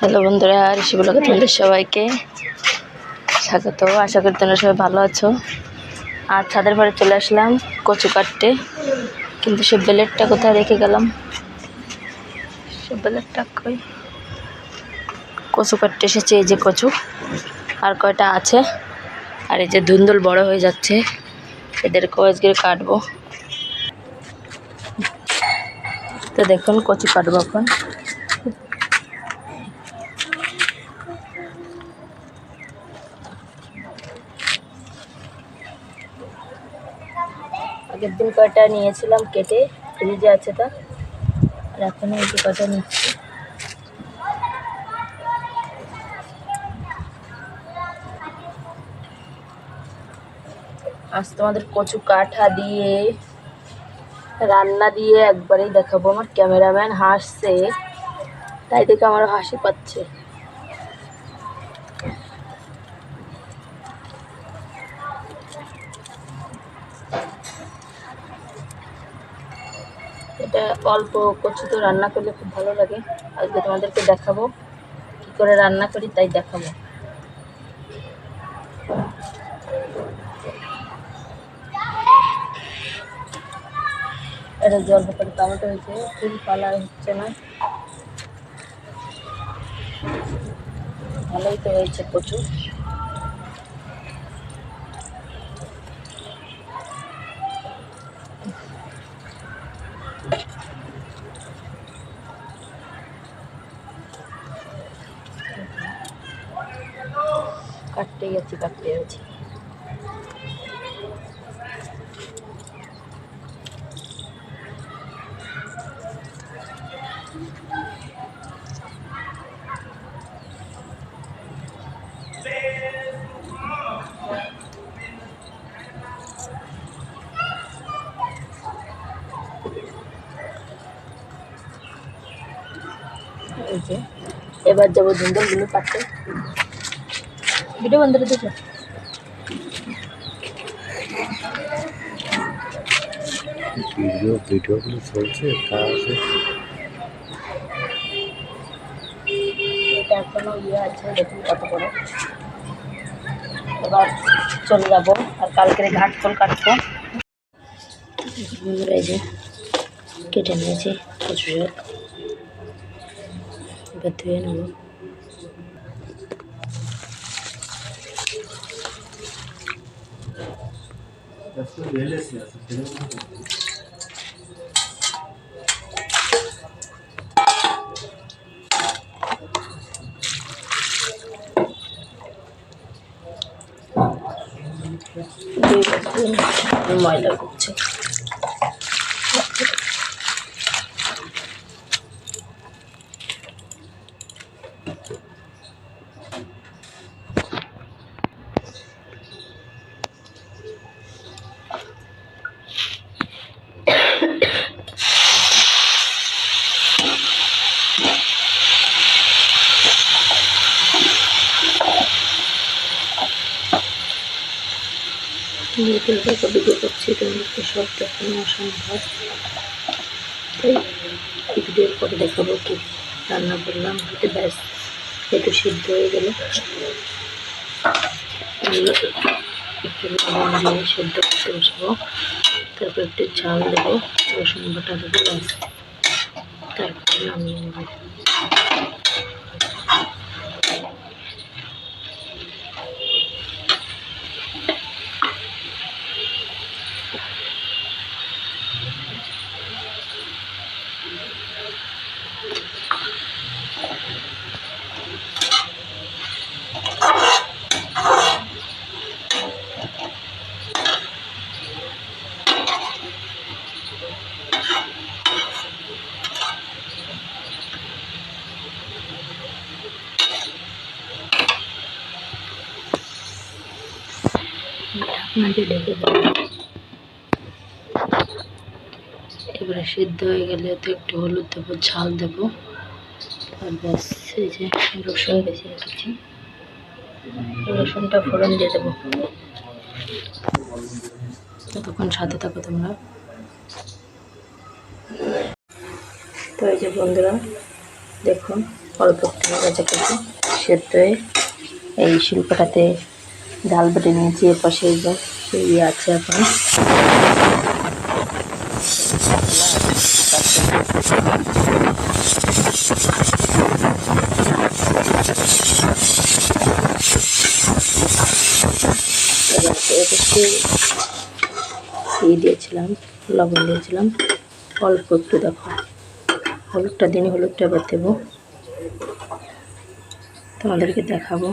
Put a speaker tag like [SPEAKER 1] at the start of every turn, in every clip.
[SPEAKER 1] Hello বন্ধুরা, ঋষি ব্লগে তোমাদের সবাইকে স্বাগত। আশা করি তোমরা সবাই ভালো আছো। আর ছাদের পরে চলে আসলাম কচু কাটতে। কিন্তু সে বেলেটটা কোথায় রেখে গেলাম? সে বেলেটটা কই? কচু কাটতে এসেছে এই যে কচু। আর কয়টা আছে? আর এই যে ধুন্দুল বড় হয়ে যাচ্ছে। এদেরকেও আজকে কাটবো। তো দেখুন কচু কাটবো এখন। আগের দিন কয়টা নিয়েছিলাম কেটে ফ্রিজে আছে তা। আর এখন এই যে কয়টা নিচ্ছি। আজ তোমাদের কচু কাঠা দিয়ে রান্না দিয়ে একবারেই দেখাবো। আমার ক্যামেরাম্যান হাসছে, তাই দেখে আমার হাসি পাচ্ছে। এটা অল্প কচু তো রান্না করলে খুব ভালো লাগে। আজকে তোমাদেরকে দেখাবো কী করে রান্না করি, তাই দেখাবো। এটা জল করে টমেটো হয়েছে, ফুল পালা হচ্ছে না। ভালোই তো হয়েছে প্রচুর কাটতে গেছি এই এবার যাব ধুন্দলগুলো কাটতে ভিডিও বন্ধ করে দেখো
[SPEAKER 2] ভিডিও ভিডিওগুলো চলছে কাছে
[SPEAKER 1] এটা এখনও ইয়ে আছে দেখুন কত বড় এবার চলে যাব আর কালকের ঘাট ফল কাটবো বন্ধুরা এই যে কেটে নিয়েছি কচু শাক এবার ধুয়ে নেব ఎస్ఎల్ వేలేసి Thank you. সব দেখানো অসম্ভব। তাই ভিডিওর পরে দেখাবো কি রান্না করলাম, হতে ব্যাস, একটু সিদ্ধ হয়ে গেলে। সেদ্ধ করতে বসাবো, তারপর একটু ঝাল দেবো, রসুন বাটা দেবো, ব্যাস। তারপরে এবারে সিদ্ধ হয়ে গেলে তো একটু হলুদ দেবো, ঝাল দেবো। আর ব্যাস, এই যে রসুন বেশি রেখেছি রসুনটা ফোড়ন দিয়ে দেবো। ততক্ষণ সাথে থাকো তোমরা। তো এই যে বন্ধুরা, দেখুন, অল্প একটু সেদ্ধ হয়ে এই শিল্পটাতে ডাল বেটে নিয়েছি সেই যে সেই ইয়ে আছে এখন। এতে দিয়েছিলাম, লবণ দিয়েছিলাম। অল্প একটু দেখো। হলুদটা দিনই হলুদটা দেবো। তোমাদেরকে দেখাবো।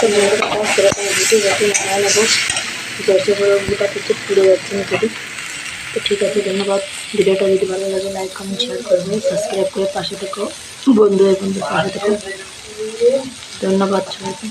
[SPEAKER 1] তো ঠিক আছে ধন্যবাদ ভিডিওটা যদি ভালো লাগে লাইক কমেন্ট শেয়ার করবে সাবস্ক্রাইব করে পাশে থেকো বন্ধু এবং পাশে থেকো ধন্যবাদ সবাইকে